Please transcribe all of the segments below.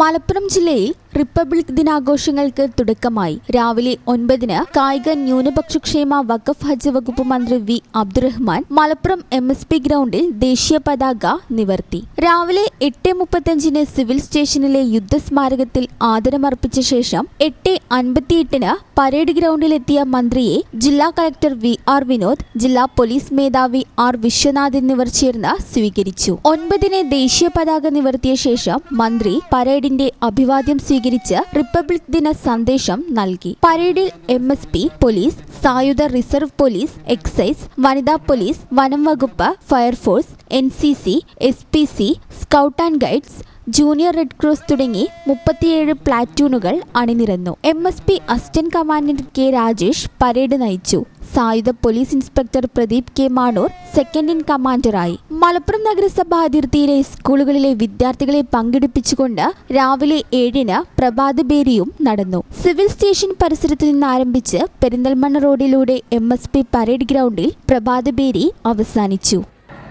മലപ്പുറം ജില്ലയിൽ റിപ്പബ്ലിക് ദിനാഘോഷങ്ങൾക്ക് തുടക്കമായി. രാവിലെ ഒൻപതിന് കായിക ന്യൂനപക്ഷക്ഷേമ വഖഫ് ഹജ്ജ് വകുപ്പ് മന്ത്രി V. Abdurahiman Malappuram M. S. P ഗ്രൗണ്ടിൽ ദേശീയ പതാക നിവർത്തി. രാവിലെ എട്ട് മുപ്പത്തഞ്ചിന് സിവിൽ സ്റ്റേഷനിലെ യുദ്ധസ്മാരകത്തിൽ ആദരമർപ്പിച്ച ശേഷം എട്ട് അൻപത്തിയെട്ടിന് പരേഡ് ഗ്രൗണ്ടിലെത്തിയ മന്ത്രിയെ ജില്ലാ കളക്ടർ വി. ആർ. വിനോദ് ജില്ലാ പോലീസ് മേധാവി ആർ. വിശ്വനാഥ് എന്നിവർ ചേർന്ന് സ്വീകരിച്ചു. ഒൻപതിന് ദേശീയ പതാക നിവർത്തിയ ശേഷം മന്ത്രി പരേഡിന്റെ അഭിവാദ്യം സ്വീകരിച്ച്. റിപ്പബ്ലിക് ദിന സന്ദേശം നൽകി. പരേഡിൽ എം എസ് പി പോലീസ് സായുധ റിസർവ് പോലീസ് എക്സൈസ് വനിതാ പോലീസ് വനം വകുപ്പ് fire force N C C S P C scout and guides junior red cross തുടങ്ങി മുപ്പത്തിയേഴ് പ്ലാറ്റൂണുകൾ അണിനിരന്നു. M S P assistant commandant K Rajesh parade നയിച്ചു. സായുധ police inspector Pradeep K Manoor second in കമാൻഡറായി. Malappuram നഗരസഭാ അതിർത്തിയിലെ സ്കൂളുകളിലെ വിദ്യാർത്ഥികളെ പങ്കെടുപ്പിച്ചുകൊണ്ട് രാവിലെ ഏഴിന് പ്രഭാതബേരിയും നടന്നു. സിവിൽ സ്റ്റേഷൻ പരിസരത്ത് നിന്ന് ആരംഭിച്ച് പെരിന്തൽമണ്ണ റോഡിലൂടെ എം എസ് പി പരേഡ് ഗ്രൗണ്ടിൽ പ്രഭാതബേരി അവസാനിച്ചു.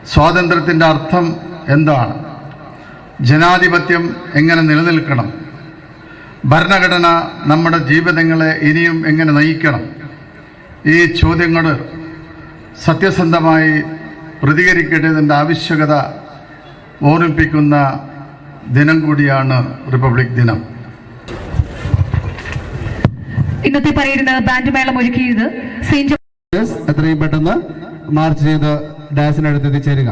സ്വാതന്ത്ര്യത്തിന്റെ അർത്ഥം എന്താണ്? ജനാധിപത്യം എങ്ങനെ നിലനിൽക്കണം? ഭരണഘടന നമ്മുടെ ജീവിതങ്ങളെ ഇനിയും എങ്ങനെ നയിക്കണം? ഈ ചോദ്യങ്ങൾ സത്യസന്ധമായി പ്രതികരിക്കേണ്ടതിന്റെ ആവശ്യകത ഓർമ്മിപ്പിക്കുന്ന ദിനം കൂടിയാണ് റിപ്പബ്ലിക് ദിനം. ഇന്നത്തെ പരേഡിന് ബാൻഡ് മേളം ഒരുക്കിയത് എത്രയും പെട്ടെന്ന് മാർച്ച് ചെയ്ത് ഡാസിനടുത്ത് എത്തിച്ചേരുക